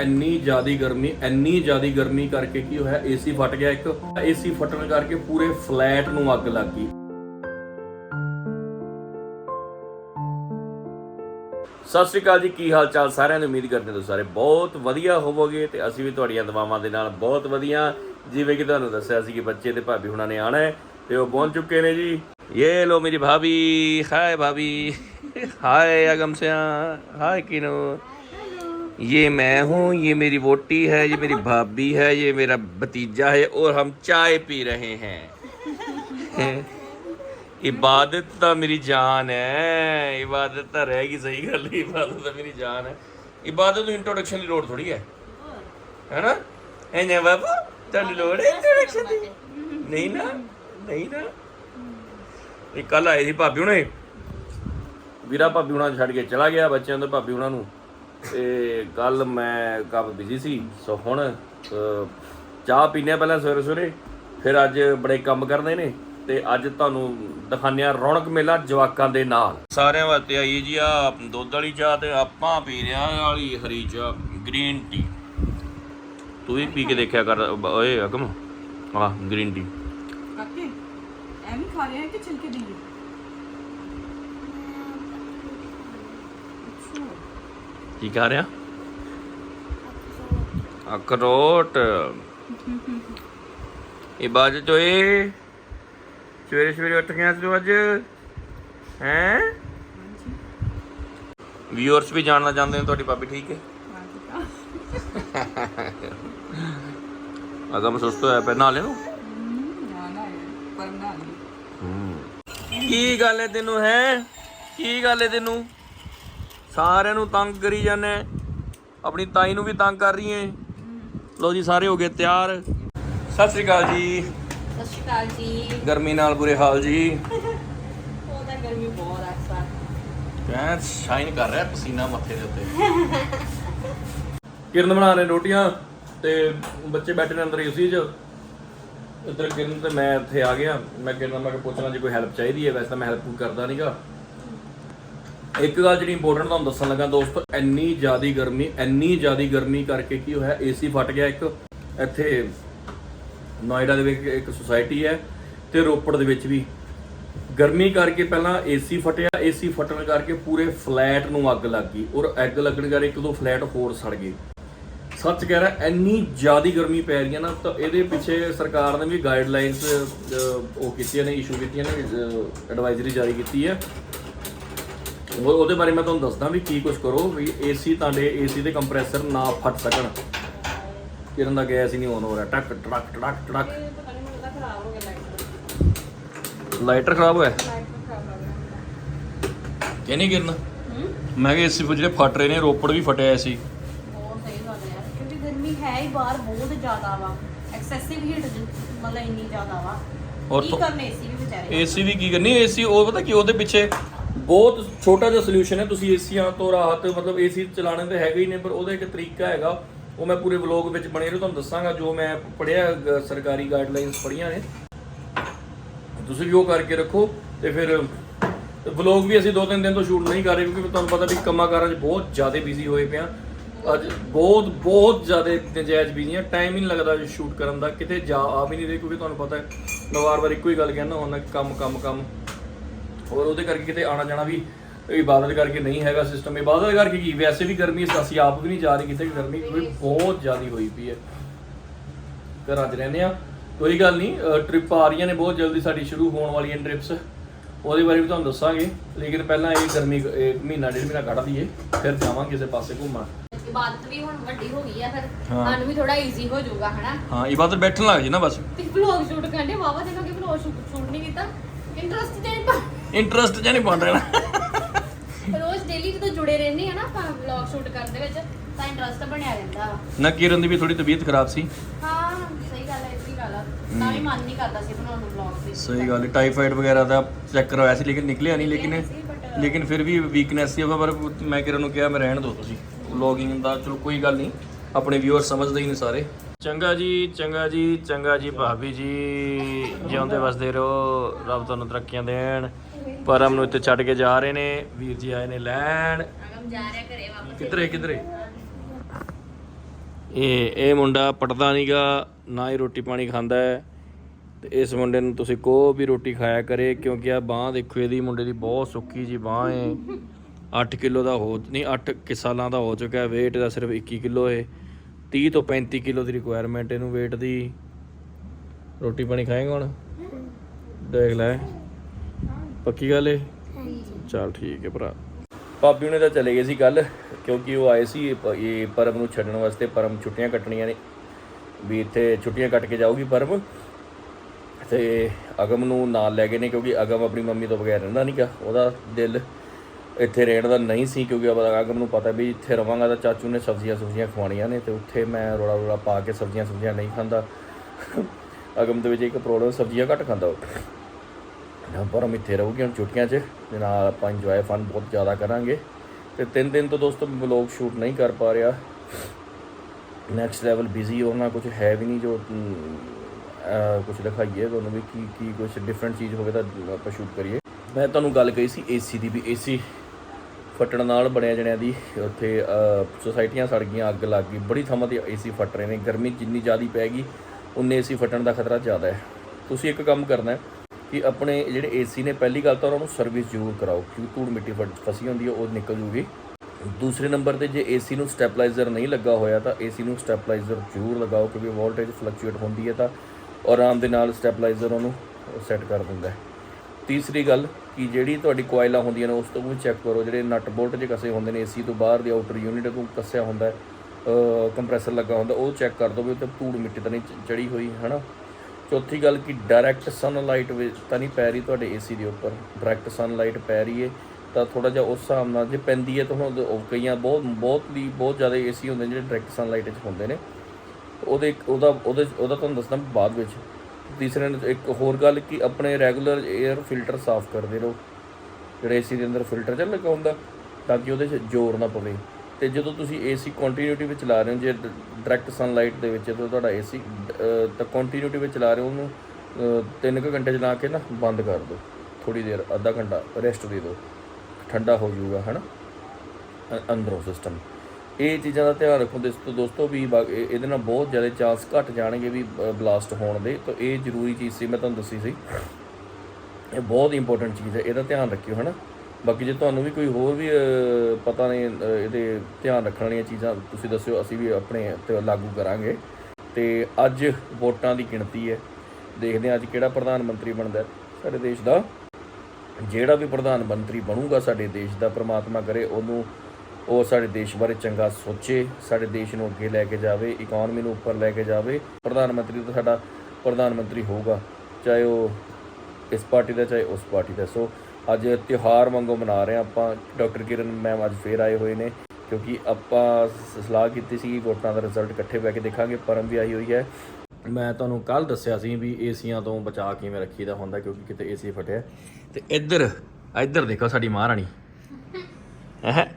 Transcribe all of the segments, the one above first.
ਇੰਨੀ ਜ਼ਿਆਦੀ ਗਰਮੀ, ਇੰਨੀ ਜ਼ਿਆਦੀ ਗਰਮੀ ਕਰਕੇ ਕੀ ਹੋਇਆ? ਏਸੀ ਫਟ ਗਿਆ ਇੱਕ। ਏਸੀ ਫਟਣ ਕਰਕੇ ਪੂਰੇ ਫਲੈਟ ਨੂੰ ਅੱਗ ਲੱਗ ਗਈ। ਸਤਿ ਸ਼੍ਰੀ ਅਕਾਲ ਜੀ, ਕੀ ਹਾਲ ਚਾਲ ਸਾਰਿਆਂ ਨੂੰ ਉਮੀਦ ਕਰਦੇ ਹਾਂ ਤੁਸੀਂ ਸਾਰੇ ਬਹੁਤ ਵਧੀਆ ਹੋਵੋਗੇ ਤੇ ਅਸੀਂ ਵੀ ਤੁਹਾਡੀਆਂ ਦੁਆਵਾਂ ਦੇ ਨਾਲ ਬਹੁਤ ਵਧੀਆ। ਜਿਵੇਂ ਕਿ ਤੁਹਾਨੂੰ ਦੱਸਿਆ ਸੀ ਕਿ ਬੱਚੇ ਤੇ ਭਾਬੀ ਹੁਣਾਂ ਨੇ ਆਣਾ ਤੇ ਉਹ ਪਹੁੰਚ ਚੁੱਕੇ ਨੇ ਜੀ। ਇਹ ਲੋ ਮੇਰੀ ਭਾਬੀ। ਹਾਏ ਭਾਬੀ। ਹਾਏ ਅਗਮਸਿਆ ਹਾਏ ਕਿਨੋ। ये मैं हूँ ये मेरी वोटी है ये मेरी भाभी है ये मेरा भतीजा है और हम चाय पी रहे हैं इबादत ਤਾਂ ਮੇਰੀ ਜਾਨ ਹੈ ਇਬਾਦਤ ਤਾਂ ਰਹਿ ਗਈ ਸਹੀ ਗੱਲ ਹੈ ਇਬਾਦਤ ਤਾਂ ਮੇਰੀ ਜਾਨ ਹੈ ਇਬਾਦਤ ਨੂੰ ਇੰਟਰੋਡਕਸ਼ਨ ਦੀ ਲੋੜ ਥੋੜੀ ਹੈ ਹੈਨਾ ਐਨੇ ਬਾਬਾ ਤੁਹਾਨੂੰ ਲੋੜ ਹੈ ਇੰਟਰੋਡਕਸ਼ਨ ਦੀ ਨਹੀਂ ਨਾ ਨਹੀਂ ਨਾ ਇਹ ਕੱਲ ਆਏ ਸੀ ਭਾਬੀ ਹੁਣੇ ਵੀਰਾ ਭਾਬੀ ਹੁਣਾਂ ਨੂੰ ਛੱਡ ਕੇ ਚਲਾ ਗਿਆ ਬੱਚਿਆਂ ਦੇ ਭਾਬੀ ਹੁਣਾਂ ਨੂੰ ਤੇ ਕੱਲ ਮੈਂ ਕਾਫੀ ਬਿਜ਼ੀ ਸੀ ਸੋ ਹੁਣ ਚਾਹ ਪੀਨੇ ਪਹਿਲਾਂ ਸਵੇਰੇ ਸਵੇਰੇ, ਫਿਰ ਅੱਜ ਬੜੇ ਕੰਮ ਕਰਨੇ ਨੇ, ਤੇ ਅੱਜ ਤੁਹਾਨੂੰ ਦਿਖਾਉਂਦੇ ਰੌਣਕ ਮੇਲਾ ਜਵਾਕਾਂ ਦੇ ਨਾਲ। ਸਾਰਿਆਂ ਵਾਸਤੇ ਆਈ ਜੀ ਆ ਦੁੱਧ ਵਾਲੀ ਚਾਹ ਤੇ ਆਪਾਂ ਪੀ ਰਿਆ ਵਾਲੀ ਹਰੀ ਚਾਹ ਗ੍ਰੀਨ ਟੀ ਤੂੰ ਵੀ ਪੀ ਕੇ ਦੇਖਿਆ ਕਰ ਓਏ ਅਗਮ, ਆ ਗ੍ਰੀਨ ਟੀ ਕਾਕੇ, ਐਵੇਂ ਖਾ ਰਹੇ ਕਿ ਛਿਲਕੇ ਦੇਈਏ ਕੀ ਕਰ ਰਿਹਾ? ਅਖਰੋਟ। ਇਬਾਦਤ ਹੋਏ ਸਵੇਰੇ ਸਵੇਰੇ ਉੱਠ ਗਿਆ ਤੂੰ ਅੱਜ? ਹੈ? ਵਿਊਅਰਸ ਵੀ ਜਾਣਨਾ ਚਾਹੁੰਦੇ ਨੇ ਤੁਹਾਡੀ ਭਾਬੀ ਠੀਕ ਹੈ? ਅਗਮ ਸੁਸਤ ਹੋਇਆ ਪੈ ਨਾਲੇ ਨੂੰ ਨਾ ਨਾ ਪਰ ਨਾ ਨਹੀਂ ਕੀ ਗੱਲ ਹੈ ਤੈਨੂੰ ਹੈ? ਕੀ ਗੱਲ ਹੈ ਤੈਨੂੰ? ਸਾਰਿਆਂ ਨੂੰ ਤੰਗ ਕਰੀ ਜਾਂਦੇ ਆਪਣੀ ਤਾਈ ਨੂੰ ਵੀ ਤੰਗ ਕਰ ਰਹੀ ਹੈ ਲੋ ਜੀ ਸਾਰੇ ਹੋ ਗਏ ਤਿਆਰ। ਸਤਿ ਸ੍ਰੀ ਅਕਾਲ ਜੀ। ਸਤਿ ਸ਼੍ਰੀ ਅਕਾਲ ਜੀ। ਗਰਮੀ ਨਾਲ ਬੁਰੇ ਹਾਲ ਜੀ। ਉਹ ਤਾਂ ਗਰਮੀ ਬਹੁਤ ਆ ਇਸ ਵਾਰ। ਕਹਿ ਸ਼ਾਈਨ ਕਰ ਰਿਹਾ ਪਸੀਨਾ ਮੱਥੇ ਦੇ ਉੱਤੇ। ਕਿਰਨ ਬਣਾ ਰਹੇ ਰੋਟੀਆਂ ਤੇ ਬੱਚੇ ਬੈਠੇ ਨੇ ਅੰਦਰ ਏਸੀ 'ਚ। ਇੱਧਰ ਕਿਰਨ ਤੇ ਮੈਂ ਇੱਥੇ ਆ ਗਿਆ। ਮੈਂ ਕਿਰਨ ਮੈਂ ਕਿ ਪੁੱਛਣਾ ਜੇ ਕੋਈ ਹੈਲਪ ਚਾਹੀਦੀ ਹੈ। ਵੈਸੇ ਤਾਂ ਮੈਂ ਹੈਲਪ ਕਰਦਾ ਨਹੀਂਗਾ ਇੱਕ ਗੱਲ ਜਿਹੜੀ ਇੰਪੋਰਟੈਂਟ ਤੁਹਾਨੂੰ ਦੱਸਣ ਲੱਗਾ ਦੋਸਤੋ, ਇੰਨੀ ਜ਼ਿਆਦੀ ਗਰਮੀ, ਇੰਨੀ ਜ਼ਿਆਦੀ ਗਰਮੀ ਕਰਕੇ ਕੀ ਹੋਇਆ ਏਸੀ ਫਟ ਗਿਆ ਇੱਕ। ਇੱਥੇ ਨੋਇਡਾ ਦੇ ਵਿੱਚ ਇੱਕ ਸੁਸਾਇਟੀ ਹੈ ਤੇ ਰੋਪੜ ਦੇ ਵਿੱਚ ਵੀ। ਗਰਮੀ ਕਰਕੇ ਪਹਿਲਾਂ ਏਸੀ ਫਟਿਆ ਏਸੀ ਫਟਣ ਕਰਕੇ ਪੂਰੇ ਫਲੈਟ ਨੂੰ ਅੱਗ ਲੱਗ ਗਈ ਔਰ ਅੱਗ ਲੱਗਣ ਕਰਕੇ ਇੱਕ ਦੋ ਫਲੈਟ ਹੋਰ ਸੜ ਗਏ। ਸੱਚ ਕਹਿ ਰਿਹਾ, ਇੰਨੀ ਜ਼ਿਆਦੀ ਗਰਮੀ ਪੈ ਰਹੀ ਹੈ ਨਾ, ਤਾਂ ਇਹਦੇ ਪਿੱਛੇ ਸਰਕਾਰ ਨੇ ਵੀ ਗਾਈਡਲਾਈਨਸ ਉਹ ਕੀਤੀਆਂ ਨੇ ਇਸ਼ੂ ਕੀਤੀਆਂ ਨੇ ਐਡਵਾਈਜ਼ਰੀ ਜਾਰੀ ਕੀਤੀ ਹੈ। ਉਹ ਉਹਦੇ ਬਾਰੇ ਮੈਂ ਤੁਹਾਨੂੰ ਦੱਸਦਾ ਵੀ ਕੀ ਕੁਝ ਕਰੋ ਵੀ ਏਸੀ ਤੁਹਾਡੇ ਏਸੀ ਦੇ ਕੰਪਰੈਸਰ ਨਾ ਫਟ ਸਕਣ। ਕਿਰਨ ਦਾ ਗੈਸ ਹੀ ਨਹੀਂ ਔਨ ਹੋ ਰਿਹਾ। ਟਕ ਟੜਕ ਟੜਕ ਟੜਕ। ਇਹ ਲਾਈਟਰ ਖਰਾਬ ਹੋਇਆ? ਕਿ ਨਹੀਂ ਕਿਰਨ। ਮੈਂ ਕਿਹਾ ਏਸੀ ਜਿਹੜੇ ਫਟ ਰਹੇ ਨੇ ਰੋਪੜ ਵੀ ਫਟਿਆ ਸੀ ਬਹੁਤ ਸਹੀ ਗੱਲ ਹੈ ਕਿਉਂਕਿ ਗਰਮੀ ਹੈ ਹੀ ਬਾਹਰ ਬਹੁਤ ਜ਼ਿਆਦਾ ਵਾ। ਐਕਸੈਸਿਵ ਹੀਟ ਮਤਲਬ ਇੰਨੀ ਜ਼ਿਆਦਾ ਵਾ। ਔਰ ਕੀ ਕਰਨੇ ਏਸੀ ਵੀ ਵਿਚਾਰੇ ਏਸੀ ਵੀ ਕੀ ਕਰਨੀ? ਏਸੀ ਉਹ ਪਤਾ ਕੀ ਉਹਦੇ ਪਿੱਛੇ ਬਹੁਤ ਛੋਟਾ ਜਿਹਾ ਸੋਲੂਸ਼ਨ ਹੈ। ਤੁਸੀਂ ਏਸੀਆਂ ਤੋਂ ਰਾਹਤ ਮਤਲਬ ਏਸੀ ਚਲਾਣੇ ਤੇ ਹੈਗੇ ਹੀ ਨੇ, ਪਰ ਉਹਦਾ ਇੱਕ ਤਰੀਕਾ ਹੈਗਾ। ਉਹ ਮੈਂ ਪੂਰੇ ਵਲੌਗ ਵਿੱਚ ਬਣੇ ਰਹੋ, ਤੁਹਾਨੂੰ ਦੱਸਾਂਗਾ। ਜੋ ਮੈਂ ਪੜਿਆ ਸਰਕਾਰੀ ਗਾਈਡਲਾਈਨਸ ਪੜੀਆਂ ਨੇ। ਤੁਸੀਂ ਵੀ ਉਹ ਕਰਕੇ ਰੱਖੋ ਤੇ ਫਿਰ ਵਲੌਗ ਵੀ ਅਸੀਂ ਦੋ ਤਿੰਨ ਦਿਨ ਤੋਂ ਸ਼ੂਟ ਨਹੀਂ ਕਰ ਰਹੇ, ਕਿਉਂਕਿ ਤੁਹਾਨੂੰ ਪਤਾ ਵੀ ਕੰਮਾਂ ਕਾਰਾਂ 'ਚ ਬਹੁਤ ਜ਼ਿਆਦਾ ਬਿਜ਼ੀ ਹੋਏ ਪਿਆ। ਅੱਜ ਬਹੁਤ ਬਹੁਤ ਜ਼ਿਆਦਾ ਨਜਾਇਜ਼ ਬਿਜ਼ੀ ਆ। ਟਾਈਮ ਹੀ ਨਹੀਂ ਲੱਗਦਾ ਸ਼ੂਟ ਕਰਨ ਦਾ। ਕਿਤੇ ਜਾ ਆ ਵੀ ਨਹੀਂ ਰਹੇ, ਕਿਉਂਕਿ ਤੁਹਾਨੂੰ ਪਤਾ ਹੈ, ਮੈਂ ਵਾਰ-ਵਾਰ ਇੱਕੋ ਹੀ ਗੱਲ ਕਹਿੰਦਾ ਹੁੰਦਾ, ਕੰਮ ਕੰਮ ਕੰਮ। ਔਰ ਉਹਦੇ ਕਰਕੇ ਕਿਤੇ ਆਣਾ ਜਾਣਾ ਵੀ ਇਬਾਦਤ ਕਰਕੇ ਨਹੀਂ ਹੈਗਾ ਸਿਸਟਮ ਇਬਾਦਤ ਕਰਕੇ ਕੀ? ਵੈਸੇ ਵੀ ਗਰਮੀ ਅਸੀਂ ਆਪ ਵੀ ਨਹੀਂ ਜਾ ਰਹੇ ਕਿਤੇ ਗਰਮੀ ਕੋਈ ਬਹੁਤ ਜ਼ਿਆਦੀ ਹੋਈ ਪਈ ਹੈ। ਘਰਾਂ 'ਚ ਰਹਿੰਦੇ ਆ ਕੋਈ ਗੱਲ ਨਹੀਂ ਟ੍ਰਿਪ ਆ ਰਹੀਆਂ ਨੇ ਬਹੁਤ ਜਲਦੀ ਸਾਡੀ ਸ਼ੁਰੂ ਹੋਣ ਵਾਲੀਆਂ ਟ੍ਰਿਪਸ ਉਹਦੇ ਬਾਰੇ ਵੀ ਤੁਹਾਨੂੰ ਦੱਸਾਂਗੇ। ਲੇਕਿਨ ਪਹਿਲਾਂ ਇਹ ਗਰਮੀ ਮਹੀਨਾ ਡੇਢ ਮਹੀਨਾ ਕੱਢ ਦਈਏ ਫਿਰ ਜਾਵਾਂਗੇ ਕਿਸੇ ਪਾਸੇ ਘੁੰਮਣ। ਇਬਾਦਤ ਵੀ ਹੁਣ ਵੱਡੀ ਹੋ ਗਈ ਆ ਫਿਰ। ਸਾਨੂੰ ਵੀ ਥੋੜਾ ਈਜ਼ੀ ਹੋ ਜਾਊਗਾ ਹਨਾ? ਹਾਂ ਇਬਾਦਤ ਬੈਠਣ ਲੱਗ ਜੀ ਨਾ ਬਸ। ਤੇ ਵਲੌਗ ਸ਼ੂਟ ਕਰਦੇ ਵਾਵਾ ਹੋ ਗਏ ਵਲੌਗ ਸ਼ੂਟ ਨਹੀਂ ਕੀਤਾ। ਇੰਟਰਸਟ ਤੇ ਨਹੀਂ ਇੰਟਰਸਟ ਜਿਹਾ ਨਹੀਂ ਬਣ ਰਿਹਾ ਨਾ ਪਾ- ਰੋਜ਼ ਡੇਲੀ ਜਦੋਂ ਜੁੜੇ ਰਹਿੰਦੇ ਆ ਨਾ ਆਪਾਂ ਵਲੌਗ ਸ਼ੂਟ ਕਰਨ ਦੇ ਵਿੱਚ ਤਾਂ ਇੰਟਰਸਟ ਬਣਿਆ ਰਹਿੰਦਾ। ਵਾ ਨਾ ਕਿਰਨ ਦੀ ਵੀ ਥੋੜੀ ਤਬੀਅਤ ਖਰਾਬ ਸੀ। ਹਾਂ ਸਹੀ ਗੱਲ ਹੈ ਵੀ ਗੱਲ ਆ। ਤਾਂ ਵੀ ਮਨ ਨਹੀਂ ਕਰਦਾ ਸੀ ਬਣਾਉਣ ਨੂੰ ਵਲੌਗ ਵੀ ਸਹੀ ਗੱਲ ਹੈ ਟਾਈਫਾਈਡ ਵਗੈਰਾ ਦਾ ਚੈੱਕ ਕਰਵਾਇਆ ਸੀ ਲੇਕਿਨ ਨਿਕਲਿਆ ਨਹੀਂ ਲੇਕਿਨ ਲੇਕਿਨ ਫਿਰ ਵੀ ਵੀਕਨੈਸ ਸੀ ਉਹ ਪਰ ਮੈਂ ਕਿਰਨ ਨੂੰ ਕਿਹਾ ਮੈਂ ਰਹਿਣ ਦਿਓ ਤੁਸੀਂ। ਵਲੌਗਿੰਗ ਦਾ ਚਲੋ ਕੋਈ ਗੱਲ ਨਹੀਂ ਆਪਣੇ ਵਿਊਅਰ ਸਮਝਦੇ ਹੀ ਨੇ ਸਾਰੇ। ਚੰਗਾ ਜੀ ਚੰਗਾ ਜੀ ਚੰਗਾ ਜੀ ਭਾਬੀ ਜੀ। ਜਿਉਂਦੇ ਵਸਦੇ ਰਹੋ ਰੱਬ ਤੁਹਾਨੂੰ ਤਰੱਕੀਆਂ ਦੇਣ। ਪਰਮ ਨੂੰ ਇੱਥੇ ਛੱਡ ਕੇ ਜਾ ਰਹੇ ਨੇ ਵੀਰ ਜੀ ਆਏ ਨੇ ਲੈਣ। ਅਗਮ ਜਾ ਰਿਹਾ ਘਰੇ ਵਾਪਸ। ਕਿੱਧਰੇ ਕਿੱਧਰੇ? ਇਹ ਇਹ ਮੁੰਡਾ ਪਟਦਾ ਨਹੀਂਗਾ ਨਾ ਹੀ ਰੋਟੀ ਪਾਣੀ ਖਾਂਦਾ ਹੈ। ਤੇ ਇਸ ਮੁੰਡੇ ਨੂੰ ਤੁਸੀਂ ਕੋ ਵੀ ਰੋਟੀ ਖਾਇਆ ਕਰੇ ਕਿਉਂਕਿ ਆ ਬਾਹ ਦੇਖੋ ਇਹਦੀ ਮੁੰਡੇ ਦੀ ਬਹੁਤ ਸੁੱਕੀ ਜੀ ਬਾਹ ਹੈ 8 ਕਿਲੋ ਦਾ ਹੋ ਨਹੀਂ 8 ਕਿ ਸਾਲਾਂ ਦਾ ਹੋ ਚੁੱਕਾ ਹੈ weight ਦਾ ਸਿਰਫ 21 ਕਿਲੋ ਹੈ 30 ਤੋਂ 35 ਕਿਲੋ ਦੀ ਰਿਕੁਆਇਰਮੈਂਟ ਇਹਨੂੰ weight ਦੀ। ਰੋਟੀ ਪਾਣੀ ਖਾਏਗਾ ਹੁਣ? ਦੇਖ ਲੈ। ਪੱਕੀ ਗੱਲ ਏ? ਚਲ ਠੀਕ ਹੈ ਭਰਾ। ਭਾਬੀ ਉਹਨੇ ਤਾਂ ਚਲੇ ਗਏ ਸੀ ਕੱਲ ਕਿਉਂਕਿ ਉਹ ਆਏ ਸੀ ਪ- ਇਹ ਪਰਮ ਨੂੰ ਛੱਡਣ ਵਾਸਤੇ ਪਰਮ ਛੁੱਟੀਆਂ ਕੱਟਣੀਆਂ ਨੇ। ਵੀ ਇੱਥੇ ਛੁੱਟੀਆਂ ਕੱਟ ਕੇ ਜਾਊਗੀ ਪਰਮ। ਤੇ ਅਗਮ ਨੂੰ ਨਾਲ ਲੈ ਗਏ ਨੇ ਕਿਉਂਕਿ ਅਗਮ ਆਪਣੀ ਮੰਮੀ ਤੋਂ ਬਗੈਰ ਰਹਿੰਦਾ ਨਹੀਂਗਾ ਉਹਦਾ ਦਿਲ ਇੱਥੇ ਰਹਿਣ ਦਾ ਨਹੀਂ ਸੀ ਕਿਉਂਕਿ ਅਬ- ਅਗਮ ਨੂੰ ਪਤਾ ਵੀ ਇੱਥੇ ਰਵਾਂਗਾ ਤਾਂ ਚਾਚੂ ਨੇ ਸਬਜ਼ੀਆਂ ਸੁਬਜ਼ੀਆਂ ਖਵਾਉਣੀਆਂ ਨੇ ਤੇ ਉੱਥੇ ਮੈਂ ਰੋਲਾ ਰੋਲਾ ਪਾ ਕੇ ਸਬਜ਼ੀਆਂ ਸੁਬਜ਼ੀਆਂ ਨਹੀਂ ਖਾਂਦਾ। ਅਗਮ ਦੇ ਵਿੱਚ ਇੱਕ ਪ੍ਰੋਬਲਮ ਸਬਜ਼ੀਆਂ ਘੱਟ ਖਾਂਦਾ ਉਹ। ਪਰਮ ਇੱਥੇ ਰਹੂਗੀ ਹੁਣ ਛੁੱਟੀਆਂ 'ਚ। ਤੇ ਨਾਲ ਆਪਾਂ ਇੰਜੋਏ ਫਨ ਬਹੁਤ ਜ਼ਿਆਦਾ ਕਰਾਂਗੇ। ਤੇ ਤਿੰਨ ਦਿਨ ਤੋਂ ਦੋਸਤੋ ਵਲੌਗ ਸ਼ੂਟ ਨਹੀਂ ਕਰ ਪਾ ਰਿਹਾ। ਨੈਕਸਟ ਲੈਵਲ ਬਿਜ਼ੀ ਹੋਣਾ ਕੁਝ ਹੈ ਵੀ ਨਹੀਂ ਜੋ ਕੁਝ ਦਿਖਾਈਏ ਤੁਹਾਨੂੰ ਵੀ ਕੀ ਕੀ ਕੁਝ ਡਿਫਰੈਂਟ ਚੀਜ਼ ਹੋਵੇ ਤਾਂ ਆਪਾਂ ਸ਼ੂਟ ਕਰੀਏ। ਮੈਂ ਤੁਹਾਨੂੰ ਗੱਲ ਕਹੀ ਸੀ ਏਸੀ ਦੀ ਵੀ ਏਸੀ ਫਟਣ ਨਾਲ ਬਣਿਆ ਜਣਿਆਂ ਦੀ। ਉੱਥੇ ਅਹ, ਸੁਸਾਇਟੀਆਂ ਸੜ ਗਈਆਂ ਅੱਗ ਲੱਗ ਗਈ। ਬੜੀ ਥਾਵਾਂ ਤੇ ਏਸੀ ਫਟ ਰਹੇ ਨੇ। ਗਰਮੀ ਜਿੰਨੀ ਜ਼ਿਆਦੀ ਗਈ ਉਨੇ ਏਸੀ ਫਟਣ ਦਾ ਖਤਰਾ ਜ਼ਿਆਦਾ ਹੈ। ਤੁਸੀਂ ਇੱਕ ਕੰਮ ਕਰਨਾ ਹੈ ਕਿ ਆਪਣੇ ਜਿਹੜੇ ਏਸੀ ਨੇ, ਪਹਿਲੀ ਗੱਲ ਤਾਂ ਉਹਨਾਂ ਨੂੰ ਸਰਵਿਸ ਜ਼ਰੂਰ ਕਰਾਓ, ਕਿਉਂਕਿ ਧੂੜ ਮਿੱਟੀ ਫਸੀ ਹੁੰਦੀ ਹੈ, ਉਹ ਨਿਕਲ ਜੂਗੀ। ਦੂਸਰੇ ਨੰਬਰ ਤੇ ਜੇ ਏਸੀ ਨੂੰ ਸਟੈਬਲਾਈਜ਼ਰ ਨਹੀਂ ਲੱਗਾ ਹੋਇਆ, ਤਾਂ ਏਸੀ ਨੂੰ ਸਟੈਬਲਾਈਜ਼ਰ ਜ਼ਰੂਰ ਲਗਾਓ, ਕਿਉਂਕਿ ਵੋਲਟੇਜ ਫਲਕਚੁਏਟ ਹੁੰਦੀ ਹੈ, ਤਾਂ ਆਰਾਮ ਦੇ ਨਾਲ ਸਟੈਬਲਾਈਜ਼ਰ ਉਹਨੂੰ ਸੈੱਟ ਕਰ ਦਿੰਦਾ ਹੈ। ਤੀਸਰੀ ਗੱਲ, ਕਿ ਜਿਹੜੀ ਤੁਹਾਡੀ ਕੋਇਲਾਂ ਹੁੰਦੀਆਂ ਨੇ, ਉਸ ਤੋਂ ਵੀ ਚੈੱਕ ਕਰੋ, ਜਿਹੜੇ ਨਟ ਬੋਲਟ ਜੇ ਕਸੇ ਹੁੰਦੇ ਨੇ, ਏਸੀ ਤੋਂ ਬਾਹਰ ਦੇ ਆਊਟਰ ਯੂਨਿਟ ਤੋਂ ਕੱਸਿਆ ਹੁੰਦਾ ਹੈ ਕੰਪਰੈਸਰ ਲੱਗਾ ਹੁੰਦਾ, ਉਹ ਚੈੱਕ ਕਰ ਦਿਓ ਵੀ ਉੱਤੇ ਧੂੜ ਮਿੱਟੀ ਤਾਂ ਨਹੀਂ ਚੜੀ ਹੋਈ ਹੈ ਨਾ ਚੌਥੀ ਗੱਲ ਕਿ ਡਾਇਰੈਕਟ ਸਨਲਾਈਟ ਵਿੱਚ ਤਾਂ ਨਹੀਂ ਪੈ ਰਹੀ ਤੁਹਾਡੇ ਏਸੀ ਦੇ ਉੱਪਰ। ਡਾਇਰੈਕਟ ਸਨਲਾਈਟ ਪੈ ਰਹੀ ਹੈ ਤਾਂ ਥੋੜਾ ਜਿਹਾ ਉਸ ਹਿਸਾਬ ਨਾਲ ਜੇ ਪੈਂਦੀ ਹੈ ਤਾਂ ਹੁਣ ਕਈਆਂ ਬਹੁਤ ਬਹੁਤ ਲਈ ਬਹੁਤ ਜ਼ਿਆਦਾ ਏਸੀ ਹੁੰਦੇ ਨੇ ਜਿਹੜੇ ਡਾਇਰੈਕਟ ਸਨਲਾਈਟ 'ਚ ਹੁੰਦੇ ਨੇ। ਉਹਦੇ ਉਹਦਾ ਉਹਦੇ, ਉਹਦਾ ਤੁਹਾਨੂੰ ਦੱਸਦਾ ਬਾਅਦ ਵਿੱਚ। ਤੀਸਰੇ ਇੱਕ ਹੋਰ ਗੱਲ ਕਿ ਆਪਣੇ ਰੈਗੂਲਰ 에ਅਰ ਫਿਲਟਰ ਸਾਫ਼ ਕਰਦੇ ਰਹੋ। ਜਿਹੜੇ ਏਸੀ ਦੇ ਅੰਦਰ ਫਿਲਟਰ ਚੱਲ ਲੱਗਾ ਹੁੰਦਾ ਤਾਂ ਕਿ ਉਹਦੇ 'ਚ ਜ਼ੋਰ ਨਾ ਪਵੇ। ਤੇ ਜਦੋਂ ਤੁਸੀਂ ਏਸੀ ਕੰਟੀਨਿਊਟੀ ਵਿੱਚ ਚਲਾ ਰਹੇ ਹੋ, ਜੇ ਡਾਇਰੈਕਟ ਸਨਲਾਈਟ ਦੇ ਵਿੱਚ, ਜਦੋਂ ਤੁਹਾਡਾ ਏਸੀ ਤਾਂ ਕੰਟੀਨਿਊਟੀ ਵਿੱਚ ਚਲਾ ਰਹੇ ਹੋ, ਉਹਨੂੰ 3 ਕੁ ਘੰਟੇ ਚਲਾ ਕੇ ਨਾ ਬੰਦ ਕਰ ਦਿਓ। ਥੋੜੀ ਦੇਰ, ਅੱਧਾ ਘੰਟਾ ਰੈਸਟ ਦੇ ਦਿਓ। ਠੰਡਾ ਹੋ ਜਾਊਗਾ, ਹਨਾ? ਅ- ਅੰਦਰੋਂ ਸਿਸਟਮ ਇਹ ਚੀਜ਼ਾਂ ਦਾ ਧਿਆਨ ਰੱਖੋ ਦੋਸਤੋ ਦੋਸਤੋ ਵੀ ਬਾ- ਇਹਦੇ ਨਾਲ ਬਹੁਤ ਜ਼ਿਆਦਾ ਚਾਂਸ ਘਟ ਜਾਣਗੇ ਵੀ ਬਲਾਸਟ ਹੋਣ ਦੇ। ਤਾਂ ਇਹ ਜ਼ਰੂਰੀ ਚੀਜ਼ ਸੀ, ਮੈਂ ਤੁਹਾਨੂੰ ਦੱਸੀ ਸੀ। ਇਹ ਬਹੁਤ ਇੰਪੋਰਟੈਂਟ ਚੀਜ਼ ਹੈ, ਇਹਦਾ ਧਿਆਨ ਰੱਖਿਓ, ਹਨਾ? ਬਾਕੀ ਜੇ ਤੁਹਾਨੂੰ ਵੀ ਕੋਈ ਹੋਰ ਵੀ ਪਤਾ ਨਹੀਂ ਇਹਦੇ ਧਿਆਨ ਰੱਖਣ ਵਾਲੀਆਂ ਚੀਜ਼ਾਂ ਤੁਸੀਂ ਦੱਸਿਓ, ਅਸੀਂ ਵੀ ਆਪਣੇ ਤੇ ਲਾਗੂ ਕਰਾਂਗੇ। ਤੇ ਅੱਜ ਵੋਟਾਂ ਦੀ ਗਿਣਤੀ ਹੈ। ਦੇਖਦੇ ਹਾਂ ਅੱਜ ਕਿਹੜਾ ਪ੍ਰਧਾਨ ਮੰਤਰੀ ਬਣਦਾ ਸਾਡੇ ਦੇਸ਼ ਦਾ ਜਿਹੜਾ ਵੀ ਪ੍ਰਧਾਨ ਮੰਤਰੀ ਬਣੂਗਾ, ਸਾਡੇ ਦੇਸ਼ ਦਾ ਪ੍ਰਮਾਤਮਾ ਕਰੇ, ਉਹਨੂੰ ਉਹ ਸਾਡੇ ਦੇਸ਼ ਬਾਰੇ ਚੰਗਾ ਸੋਚੇ, ਸਾਡੇ ਦੇਸ਼ ਨੂੰ ਅੱਗੇ ਲੈ ਕੇ ਜਾਵੇ ਇਕਨੋਮੀ ਨੂੰ ਉੱਪਰ ਲੈ ਕੇ ਜਾਵੇ। ਪ੍ਰਧਾਨ ਮੰਤਰੀ ਤਾਂ ਸਾਡਾ ਪ੍ਰਧਾਨ ਮੰਤਰੀ ਹੋਊਗਾ, ਚਾਹੇ ਉਹ ਇਸ ਪਾਰਟੀ ਦਾ, ਚਾਹੇ ਉਸ ਪਾਰਟੀ ਦਾ। ਸੋ ਅੱਜ ਤਿਉਹਾਰ ਵਾਂਗੂ ਮਨਾ ਰਹੇ ਹਾਂ ਆਪਾਂ। ਡਾਕਟਰ ਕਿਰਨ ਮੈਮ ਅੱਜ ਫੇਰ ਆਏ ਹੋਏ ਨੇ, ਕਿਉਂਕਿ ਆਪਾਂ ਸਲਾਹ ਕੀਤੀ ਸੀ ਕਿ ਵੋਟਾਂ ਦਾ ਰਿਜ਼ਲਟ ਇਕੱਠੇ ਬੈ ਕੇ ਦੇਖਾਂਗੇ, ਪਰਮ ਵੀ ਆਈ ਹੋਈ ਹੈ। ਮੈਂ ਤੁਹਾਨੂੰ ਕੱਲ ਦੱਸਿਆ ਸੀ ਵੀ ਏਸੀਆਂ ਤੋਂ ਬਚਾ ਕਿਵੇਂ ਰੱਖੀਦਾ ਹੁੰਦਾ, ਕਿਉਂਕਿ ਕਿਤੇ ਏਸੀ ਫਟਿਆ। ਤੇ ਇੱਧਰ ਇੱਧਰ ਦੇਖੋ ਸਾਡੀ ਮਹਾਰਾਣੀ। ਹੈ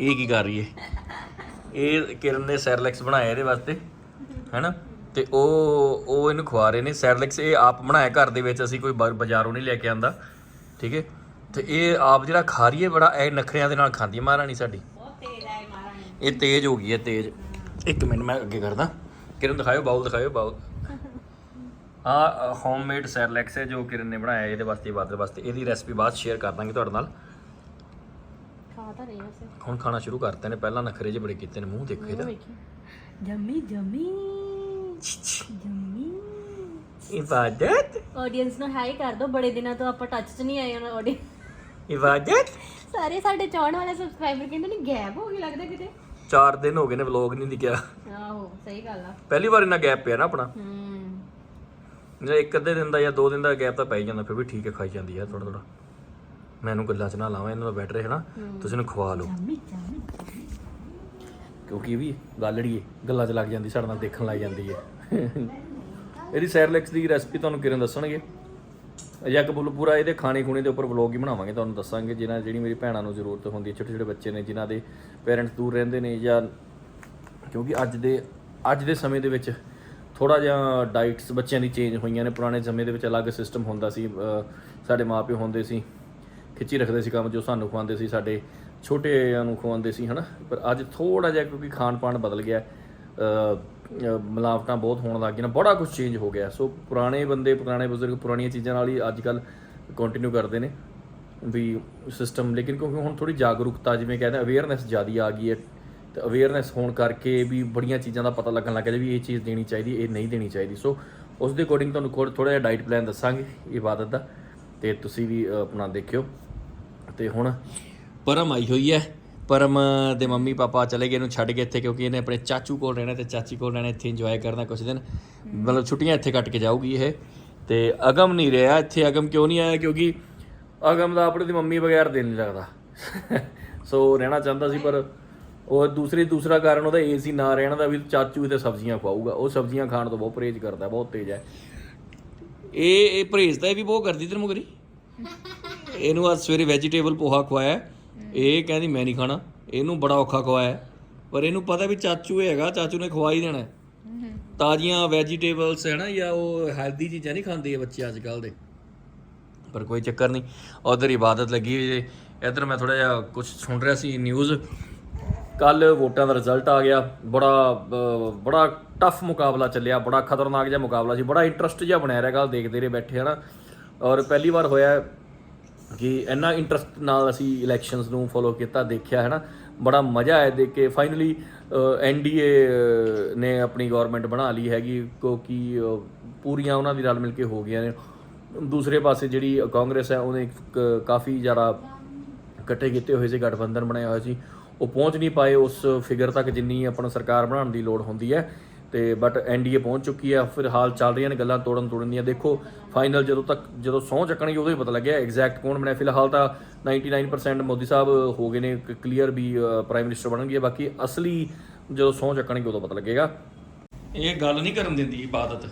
ਇਹ ਕੀ ਕਰ ਰਹੀ ਹੈ ਇਹ ਕਿਰਨ ਨੇ ਸੈਰਲੈਕਸ ਬਣਾਇਆ ਇਹਦੇ ਵਾਸਤੇ, ਹੈਨਾ? ਤੇ ਉਹ ਉਹ ਇਹਨੂੰ ਖਵਾ ਰਹੇ ਨੇ। ਸੈਰਲੈਕਸ ਇਹ ਆਪ ਬਣਾਇਆ ਘਰ ਦੇ ਵਿੱਚ, ਅਸੀਂ ਕੋਈ ਬ- ਬਾਜ਼ਾਰੋਂ ਨਹੀਂ ਲੈ ਕੇ ਆਂਦਾ। ਠੀਕ ਹੈ? ਤੇ ਇਹ ਆਪ ਜਿਹੜਾ ਖਾ ਰਹੀ ਹੈ ਬੜਾ ਇਹ ਨਖਰਿਆਂ ਦੇ ਨਾਲ ਖਾਂਦੀ ਹੈ ਮਹਾਰਾਣੀ ਸਾਡੀ। ਬਹੁਤ ਤੇਜ਼ ਹੈ ਮਹਾਰਾਣੀ। ਇਹ ਤੇਜ਼ ਹੋ ਗਈ ਹੈ ਤੇਜ਼। ਇੱਕ ਮਿੰਟ ਮੈਂ ਅੱਗੇ ਕਰਦਾ। ਕਿਰਨ ਦਿਖਾਇਓ ਬਾਉਲ ਦਿਖਾਇਓ ਬਾਉਲ ਆ ਹੋਮਮੇਡ ਸੈਰਲੈਕਸ ਹੈ ਜੋ ਕਿਰਨ ਨੇ ਬਣਾਇਆ ਇਹਦੇ ਵਾਸਤੇ ਬਾਦਰ ਵਾਸਤੇ। ਇਹਦੀ ਰੈਸਪੀ ਬਾਅਦ ਸ਼ੇਅਰ ਕਰ ਦਾਂਗੇ ਤੁਹਾਡੇ ਨਾਲ। ਖਾ ਤਾਂ ਰਹੀ ਵੈਸੇ। ਹੁਣ ਖਾਣਾ ਸ਼ੁਰੂ ਕਰਤੇ ਨੇ ਪਹਿਲਾਂ ਨਖਰੇ ਜਿਹੇ ਬੜੇ ਕੀਤੇ ਨੇ ਮੂੰਹ ਦੇਖੋ ਇਹਦਾ। Yummy, yummy. Yummy. Ibadat audience ਨੂੰ ਹਾਈ ਕਰ ਦਿਓ ਬੜੇ ਦਿਨਾਂ ਤੋਂ ਆਪਾਂ ਟੱਚ 'ਚ ਨਹੀਂ ਆਏ ਹੁਣ ਆਡੀਅנס ਇਬਾਦਤ ਸਾਰੇ ਸਾਡੇ ਚਾਹਣ ਵਾਲੇ ਸਬਸਕ੍ਰਾਈਬਰ ਕਹਿੰਦੇ ਨੇ ਗੈਪ ਹੋ ਗਈ ਲੱਗਦਾ ਕਿਤੇ। 4 ਦਿਨ ਹੋ ਗਏ ਨੇ ਵਲੌਗ ਨਹੀਂ ਦਿਖਿਆ। ਆਹੋ ਸਹੀ ਗੱਲ ਆ। ਪਹਿਲੀ ਵਾਰ ਇੰਨਾ ਗੈਪ ਪਿਆ ਨਾ ਆਪਣਾ। ਹੂੰ। ਜੇ ਇੱਕ ਅੱਧੇ ਦਿਨ ਦਾ ਜਾਂ ਦੋ ਦਿਨ ਦਾ ਗੈਪ ਤਾਂ ਪੈ ਜਾਂਦਾ ਫਿਰ ਵੀ ਠੀਕ ਹੈ ਖਾਈ ਜਾਂਦੀ ਹੈ ਥੋੜਾ ਥੋੜਾ ਮੈਨੂੰ ਗੱਲਾਂ 'ਚ ਨਾ ਲਾਵਾਂ ਇਹਨਾਂ ਦਾ ਬੈਟਰ ਹੈ ਨਾ। ਤੁਸੀਂ ਇਹਨੂੰ ਖਵਾ ਲਓ। ਕਿਉਂਕਿ ਵੀ ਗੱਲ ਗੱਲਾਂ 'ਚ ਲੱਗ ਜਾਂਦੀ ਸਾਡੇ ਨਾਲ ਦੇਖਣ ਲੱਗ ਜਾਂਦੀ ਹੈ ਇਹਦੀ ਸੈਰਲੈਕਸ ਦੀ ਰੈਸਪੀ ਤੁਹਾਨੂੰ ਕਿਰਨ ਦੱਸਣਗੇ। ਜੱਕ ਬੁੱਲ ਪੂਰਾ ਇਹਦੇ ਖਾਣੇ ਖੂਣੇ ਦੇ ਉੱਪਰ ਵਲੌਗ ਹੀ ਬਣਾਵਾਂਗੇ, ਤੁਹਾਨੂੰ ਦੱਸਾਂਗੇ ਜਿਹਨਾਂ ਜਿਹੜੀ ਮੇਰੀ ਭੈਣਾਂ ਨੂੰ ਜ਼ਰੂਰਤ ਹੁੰਦੀ ਹੈ ਛੋਟੇ ਛੋਟੇ ਬੱਚੇ ਨੇ, ਜਿਨ੍ਹਾਂ ਦੇ ਪੇਰੈਂਟਸ ਦੂਰ ਰਹਿੰਦੇ ਨੇ ਜਾਂ ਕਿਉਂਕਿ ਅੱਜ ਦੇ ਅੱਜ ਦੇ ਸਮੇਂ ਦੇ ਵਿੱਚ ਥੋੜਾ ਜਿਹਾ ਡਾਈਟਸ ਬੱਚਿਆਂ ਦੀ ਚੇਂਜ ਹੋਈਆਂ ਨੇ, ਪੁਰਾਣੇ ਸਮੇਂ ਦੇ ਵਿੱਚ ਅਲੱਗ ਸਿਸਟਮ ਹੁੰਦਾ ਸੀ, ਅਹ ਸਾਡੇ ਮਾਪੇ ਹੁੰਦੇ ਸੀ, ਖਿੱਚੀ ਰੱਖਦੇ ਸੀ ਕੰਮ ਜੋ ਸਾਨੂੰ ਖਵਾਉਂਦੇ ਸੀ, ਸਾਡੇ ਛੋਟਿਆਂ ਨੂੰ ਖਵਾਉਂਦੇ ਸੀ, ਹਨਾ? ਪਰ ਅੱਜ ਥੋੜਾ ਜਿਹਾ ਕਿਉਂਕਿ ਖਾਣ ਪਾਣ ਬਦਲ ਗਿਆ ਮਿਲਾਵਟਾਂ ਬਹੁਤ ਹੋਣ ਲੱਗ ਗਈਆਂ, ਬੜਾ ਕੁਝ ਚੇਂਜ ਹੋ ਗਿਆ। ਸੋ ਪੁਰਾਣੇ ਬੰਦੇ, ਪੁਰਾਣੇ ਬਜ਼ੁਰਗ, ਪੁਰਾਣੀਆਂ ਚੀਜ਼ਾਂ ਨਾਲ ਹੀ ਅੱਜ ਕੱਲ ਕੰਟੀਨਿਊ ਕਰਦੇ ਨੇ ਵੀ ਸਿਸਟਮ ਲੇਕਿਨ ਕਿਉਂਕਿ ਹੁਣ ਥੋੜੀ ਜਾਗਰੂਕਤਾ, ਜਿਵੇਂ ਕਹਿੰਦੇ ਅਵੇਅਰਨੈਸ ਜ਼ਿਆਦੀ ਆ ਗਈ ਹੈ। ਤੇ ਅਵੇਅਰਨੈਸ ਹੋਣ ਕਰਕੇ ਵੀ ਬੜੀਆਂ ਚੀਜ਼ਾਂ ਦਾ ਪਤਾ ਲੱਗਣ ਲੱਗ ਗਿਆ ਵੀ ਇਹ ਚੀਜ਼ ਦੇਣੀ ਚਾਹੀਦੀ, ਇਹ ਨਹੀਂ ਦੇਣੀ ਚਾਹੀਦੀ। ਸੋ ਉਸ ਦੇ ਅਕੋਰਡਿੰਗ ਤੁਹਾਨੂੰ ਥੋੜਾ ਜਿਹਾ ਡਾਈਟ ਪਲਾਨ ਦੱਸਾਂਗੇ ਇਬਾਦਤ ਦਾ। ਤੇ ਤੁਸੀਂ ਵੀ ਆਪਣਾ ਦੇਖਿਓ। ਤੇ ਹੁਣ ਪਰਮ ਆਈ ਹੋਈ ਹੈ। ਪਰਮ ਦੇ ਮੰਮੀ ਪਾਪਾ ਚਲੇ ਗਏ ਇਹਨੂੰ ਛੱਡ ਕੇ ਇੱਥੇ ਕਿਉਂਕਿ ਇਹਨੇ ਆਪਣੇ ਚਾਚੂ ਕੋਲ ਰਹਿਣਾ ਤੇ ਚਾਚੀ ਕੋਲ ਰਹਿਣਾ ਇੱਥੇ ਇੰਜੋਏ ਕਰਨਾ ਕੁਝ ਦਿਨ। ਮਤਲਬ ਛੁੱਟੀਆਂ ਇੱਥੇ ਕੱਟ ਕੇ ਜਾਊਗੀ ਇਹ। ਤੇ ਅਗਮ ਨਹੀਂ ਰਿਹਾ ਇੱਥੇ ਅਗਮ ਕਿਉਂ ਨਹੀਂ ਆਇਆ? ਕਿਉਂਕਿ ਅਗਮ ਦਾ ਆਪਣੇ ਦੀ ਮੰਮੀ ਬਗੈਰ ਦਿਲ ਨਹੀਂ ਲੱਗਦਾ। ਸੋ ਰਹਿਣਾ ਚਾਹੁੰਦਾ ਸੀ ਪਰ ਉਹ ਦੂਸਰੀ ਦੂਸਰਾ ਕਾਰਨ ਉਹਦਾ ਏਸੀ ਨਾ ਰਹਿਣ ਦਾ ਵੀ ਚਾਚੂ ਤੇ ਸਬਜ਼ੀਆਂ ਖਵਾਊਗਾ। ਉਹ ਸਬਜ਼ੀਆਂ ਖਾਣ ਤੋਂ ਬਹੁਤ ਪਰਹੇਜ਼ ਕਰਦਾ ਬਹੁਤ ਤੇਜ਼ ਹੈ। ਇਹ ਇਹ ਪਰਹੇਜ਼ ਤਾਂ ਇਹ ਵੀ ਬਹੁਤ ਕਰਦੀ ਤੇਰੇ ਮੁਗਰੀ? ਇਹਨੂੰ ਅੱਜ ਸਵੇਰੇ ਵੈਜੀਟੇਬਲ ਪੋਹਾ ਖਵਾਇਆ। ਇਹ ਕਹਿੰਦੀ ਮੈਂ ਨਹੀਂ ਖਾਣਾ। ਇਹਨੂੰ ਬੜਾ ਔਖਾ ਖਵਾਇਆ ਪਰ ਇਹਨੂੰ ਪਤਾ ਵੀ ਚਾਚੂ ਹੈਗਾ, ਚਾਚੂ ਨੇ ਖਵਾ ਹੀ ਦੇਣਾ ਤਾਜ਼ੀਆਂ ਵੈਜੀਟੇਬਲਸ ਹੈ ਨਾ, ਜਾਂ ਉਹ ਹੈਲਦੀ ਚੀਜ਼ਾਂ ਨਹੀਂ ਖਾਂਦੇ ਬੱਚੇ ਅੱਜ ਕੱਲ ਦੇ। ਪਰ ਕੋਈ ਚੱਕਰ ਨਹੀਂ। ਉਧਰ ਇਬਾਦਤ ਲੱਗੀ ਹੋਈ ਜੇ ਇਧਰ ਮੈਂ ਥੋੜਾ ਜਿਹਾ ਕੁਝ ਸੁਣ ਰਿਹਾ ਸੀ ਨਿਊਜ਼ ਕੱਲ ਵੋਟਾਂ ਦਾ ਰਿਜ਼ਲਟ ਆ ਗਿਆ। ਬੜਾ ਬੜਾ ਟਫ ਮੁਕਾਬਲਾ ਚੱਲਿਆ। ਬੜਾ ਖਤਰਨਾਕ ਜਿਹਾ ਮੁਕਾਬਲਾ ਸੀ। ਬੜਾ ਇੰਟਰਸਟ ਜਿਹਾ ਬਣਿਆ ਰਿਹਾ ਕੱਲ ਦੇਖਦੇ ਰਹੇ ਬੈਠੇ ਹਨਾ ਔਰ ਪਹਿਲੀ ਵਾਰ ਹੋਇਆ ਕਿ ਇੰਨਾ ਇੰਟਰਸਟ ਨਾਲ ਅਸੀਂ ਇਲੈਕਸ਼ਨਸ ਨੂੰ ਫੋਲੋ ਕੀਤਾ, ਦੇਖਿਆ ਹੈ ਨਾ ਬੜਾ ਮਜ਼ਾ ਆਇਆ ਦੇਖ ਕੇ। ਫਾਈਨਲੀ ਐਨਡੀਏ ਨੇ ਆਪਣੀ ਗਵਰਨਮੈਂਟ ਬਣਾ ਲਈ ਹੈਗੀ, ਕਿਉਂਕਿ ਪੂਰੀਆਂ ਉਹਨਾਂ ਦੀ ਰਲ ਮਿਲ ਕੇ ਹੋ ਗਈਆਂ ਨੇ। ਦੂਸਰੇ ਪਾਸੇ ਜਿਹੜੀ ਕਾਂਗਰਸ ਹੈ, ਉਹਨੇ ਕ- ਕਾਫੀ ਜ਼ਿਆਦਾ ਇਕੱਠੇ ਕੀਤੇ ਹੋਏ ਸੀ, ਗਠਬੰਧਨ ਬਣਾਇਆ ਹੋਇਆ ਸੀ। ਉਹ ਪਹੁੰਚ ਨਹੀਂ ਪਾਏ, ਉਸ ਫਿਗਰ ਤੱਕ ਜਿੰਨੀ ਆਪਣਾ ਸਰਕਾਰ ਬਣਾਉਣ ਦੀ ਲੋੜ ਹੁੰਦੀ ਹੈ। ਤੇ ਬਟ ਐਨਡੀਏ ਪਹੁੰਚ ਚੁੱਕੀ ਹੈ ਫਿਰ ਹਾਲ ਚੱਲ ਰਹੀਆਂ ਨੇ ਗੱਲਾਂ ਤੋੜਨ ਤੋੜਨ ਦੀਆਂ। ਦੇਖੋ ਫਾਈਨਲ ਜਦੋਂ ਤੱਕ ਜਦੋਂ ਸਹੁੰ ਚੱਕਣਗੇ ਉਦੋਂ ਹੀ ਪਤਾ ਲੱਗਿਆ ਐਗਜ਼ੈਕਟ ਕੌਣ ਬਣਿਆ। ਫਿਲਹਾਲ ਤਾਂ 99% ਮੋਦੀ ਸਾਹਿਬ ਹੋ ਗਏ ਨੇ ਕਲੀਅਰ ਵੀ ਪ੍ਰਾਈਮ ਮਿਨਿਸਟਰ ਬਣਨਗੇ। ਬਾਕੀ ਅਸਲੀ ਜਦੋਂ ਸਹੁੰ ਚੱਕਣਗੇ ਉਦੋਂ ਪਤਾ ਲੱਗੇਗਾ। ਇਹ ਗੱਲ ਨਹੀਂ ਕਰਨ ਦਿੰਦੀ ਇਬਾਦਤ।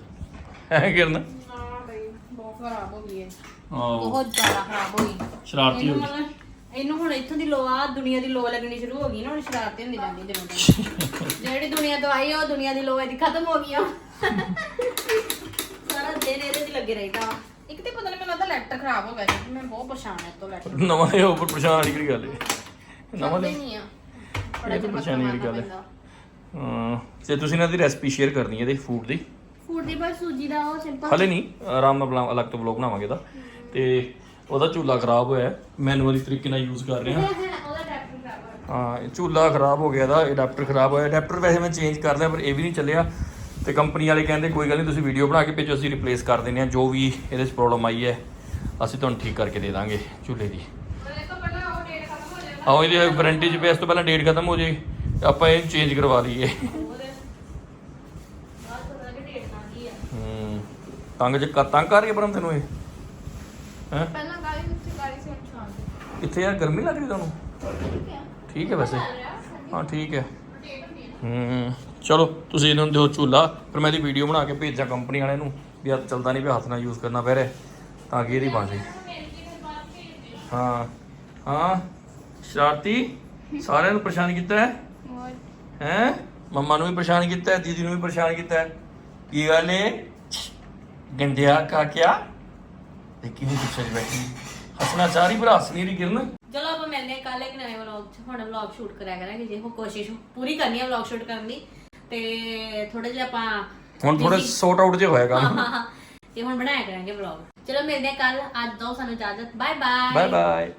ਹੈ ਕਿਰਨ? ਨਾ ਬਈ ਬਹੁਤ ਖਰਾਬ ਹੋ ਗਈ ਹੈ ਬਹੁਤ ਜ਼ਿਆਦਾ ਖਰਾਬ ਹੋ ਗਈ ਸ਼ਰਾਰਤੀ ਹੋ ਗਈ। ਇਹਨੂੰ ਹੁਣ ਇੱਥੋਂ ਦੀ ਲੋ ਆ ਦੁਨੀਆ ਦੀ ਲੋ ਲੱਗਣੀ ਸ਼ੁਰੂ ਹੋ ਗਈ ਨਾ ਹੁਣ ਸ਼ਰਾਰਤੀ ਹੁੰਦੀ ਜਾਂਦੀ ਦਿਨੋਂ ਦਿਨ ਜਿਹੜੀ ਦੁਨੀਆ ਤੋਂ ਆਈ ਆ ਉਹ ਦੁਨੀਆ ਦੀ ਲੋ ਇਹਦੀ ਖਤਮ ਹੋ ਗਈ ਆ। ਸਾਰਾ ਦਿਨ ਇਹਦੇ 'ਚ ਲੱਗੇ ਰਹਿਦਾ ਵਾ। ਇੱਕ ਤੇ ਪਤਾ ਨਹੀਂ ਮੈਨੂੰ ਲੱਗਦਾ ਲੈਟਰ ਖਰਾਬ ਹੋ ਗਿਆ ਜੀ ਮੈਂ ਬਹੁਤ ਪਰੇਸ਼ਾਨ ਹਾਂ ਇਸ ਤੋਂ ਲੈਟਰ। ਨਵਾਂ ਇਹ ਉੱਪਰ ਪਰੇਸ਼ਾਨ ਵਾਲੀ ਕਿਹੜੀ ਗੱਲ ਹੈ ਨਵਾਂ। ਹੀ ਨਹੀਂ ਆ। ਇਹ ਤਾਂ ਪਰੇਸ਼ਾਨੀ ਵਾਲੀ ਗੱਲ ਹੈ ਹਾਂ ਤੇ ਤੁਸੀਂ ਇਹਨਾਂ ਦੀ ਰੈਸਪੀ ਸ਼ੇਅਰ ਕਰਨੀ ਹੈ ਇਹਦੇ ਫੂਡ ਦੀ? ਫੂਡ ਦੀ ਬਸ ਸੂਜੀ ਦਾ ਉਹ ਸਿੰਪਲ ਹਲੇ ਨਹੀਂ ਆਰਾਮ ਨਾਲ ਬਣਾ ਅਲੱਗ ਤੋਂ ਬਲੌਗ ਬਣਾਵਾਂਗੇ ਇਹਦਾ। ਤੇ ਉਹਦਾ ਝੂਲਾ ਖਰਾਬ ਹੋਇਆ ਮੈਨੂਅਲੀ ਤਰੀਕੇ ਨਾਲ ਯੂਜ਼ ਕਰ ਰਹੇ। ਹਾਂ ਹਾਂ ਇਹ ਝੂਲਾ ਖਰਾਬ ਹੋ ਗਿਆ ਦਾ ਅਡਾਪਟਰ ਖਰਾਬ ਹੋਇਆ। ਅਡਾਪਟਰ ਵੈਸੇ ਮੈਂ ਚੇਂਜ ਕਰ ਲਿਆ ਪਰ ਇਹ ਵੀ ਨਹੀਂ ਚੱਲਿਆ। ਤੇ ਕੰਪਨੀ ਵਾਲੇ ਕਹਿੰਦੇ ਕੋਈ ਗੱਲ ਨਹੀਂ ਤੁਸੀਂ ਵੀਡੀਓ ਬਣਾ ਕੇ ਭੇਜੋ ਅਸੀਂ ਰਿਪਲੇਸ ਕਰ ਦਿੰਦੇ ਹਾਂ। ਜੋ ਵੀ ਇਹਦੇ 'ਚ ਪ੍ਰੋਬਲਮ ਆਈ ਹੈ ਅਸੀਂ ਤੁਹਾਨੂੰ ਠੀਕ ਕਰਕੇ ਦੇ ਦਾਂਗੇ ਝੂਲੇ ਦੀ। ਦੇਖੋ ਪਹਿਲਾਂ ਉਹ ਡੇਟ ਖਤਮ ਹੋ ਜਾਏ ਆਓ ਇਹਦੀ ਵਾਰੰਟੀ 'ਚ ਇਸ ਤੋਂ ਪਹਿਲਾਂ ਡੇਟ ਖਤਮ ਹੋ ਜੇ ਆਪਾਂ ਇਹ ਚੇਂਜ ਕਰਵਾ ਲਈਏ। ਉਹਦੇ ਬਾਅਦ ਪਤਾ ਕਿ ਡੇਟ ਨਾ ਕੀ ਆ ਹੂੰ। ਤੰਗ ਚ ਤੰਗ ਕਰ ਰਹੀ ਹੈ ਪਰਮ ਤੈਨੂੰ ਇਹ ਹੈ? ਪਹਿਲਾਂ ਗਾਲੀ ਵਿੱਚ ਗਾਲੀ ਸੇ ਛਾਣ ਦੇ ਕਿੱਥੇ ਯਾਰ ਗਰਮੀ ਲੱਗ ਰਹੀ ਤੁਹਾਨੂੰ? ਠੀਕ ਹੈ ਵੈਸੇ। ਹਾਂ, ਠੀਕ ਹੈ। ਹੂੰ, ਚਲੋ, ਤੁਸੀਂ ਇਹਨਾਂ ਨੂੰ ਦਿਓ ਝੂਲਾ। ਪਰ ਮੈਂ ਇਹਦੀ ਵੀਡੀਓ ਬਣਾ ਕੇ ਭੇਜਾਂ ਕੰਪਨੀ ਵਾਲਿਆਂ ਨੂੰ ਵੀ ਆ ਚੱਲਦਾ ਨਹੀਂ ਵੀ ਹੱਥ ਨਾਲ ਯੂਜ਼ ਕਰਨਾ ਪੈ ਰਿਹਾ ਤਾਂ ਕਿ ਇਹਦੀ ਬਣ ਜੇ। ਹਾਂ ਹਾਂ। ਸ਼ਰਾਰਤੀ, ਸਾਰਿਆਂ ਨੂੰ ਪਰੇਸ਼ਾਨ ਕੀਤਾ ਹੈ? ਹੈ? ਮੰਮਾ ਨੂੰ ਵੀ ਪਰੇਸ਼ਾਨ ਕੀਤਾ ਹੈ, ਦੀਦੀ ਨੂੰ ਵੀ ਪਰੇਸ਼ਾਨ ਕੀਤਾ ਹੈ। ਕੀ ਗੱਲ ਏ? ਗੰਡਿਆ ਕਾ ਕਿਆ ਦੇਖੀ ਨਹੀਂ ਪਿੱਛੇ ਬੈਠੀ? ਹੱਸਣਾ ਚਾਹ ਰਹੀ ਪਰ ਹੱਸ ਨਹੀਂ ਰਹੀ ਕਿਰਨ ਚਲੋ ਆਪਾਂ ਮਿਲਦੇ ਹਾਂ ਕੱਲ ਇੱਕ ਨਵੇਂ ਵਲੌਗ 'ਚ। ਹੁਣ ਵਲੌਗ ਸ਼ੂਟ ਕਰਿਆ ਕਰਾਂਗੇ ਜੇ ਉਹ ਕੋਸ਼ਿਸ਼ ਪੂਰੀ ਕਰਨੀ ਹੈ ਵਲੌਗ ਸ਼ੂਟ ਕਰਨ ਦੀ ਤੇ ਥੋੜਾ ਜਿਹਾ ਆਪਾਂ ਹੁਣ ਥੋੜਾ ਸੌਟ ਆਊਟ ਜੇ ਹੋਇਆ ਹਾਂ ਕੰਮ। ਹਾਂ ਹਾਂ ਤੇ ਹੁਣ ਬਣਾਇਆ ਕਰਾਂਗੇ ਵਲੌਗ ਚਲੋ ਮਿਲਦੇ ਹਾਂ ਕੱਲ ਅੱਜ ਦੋ ਸਾਨੂੰ ਇਜਾਜ਼ਤ। Bye bye bye bye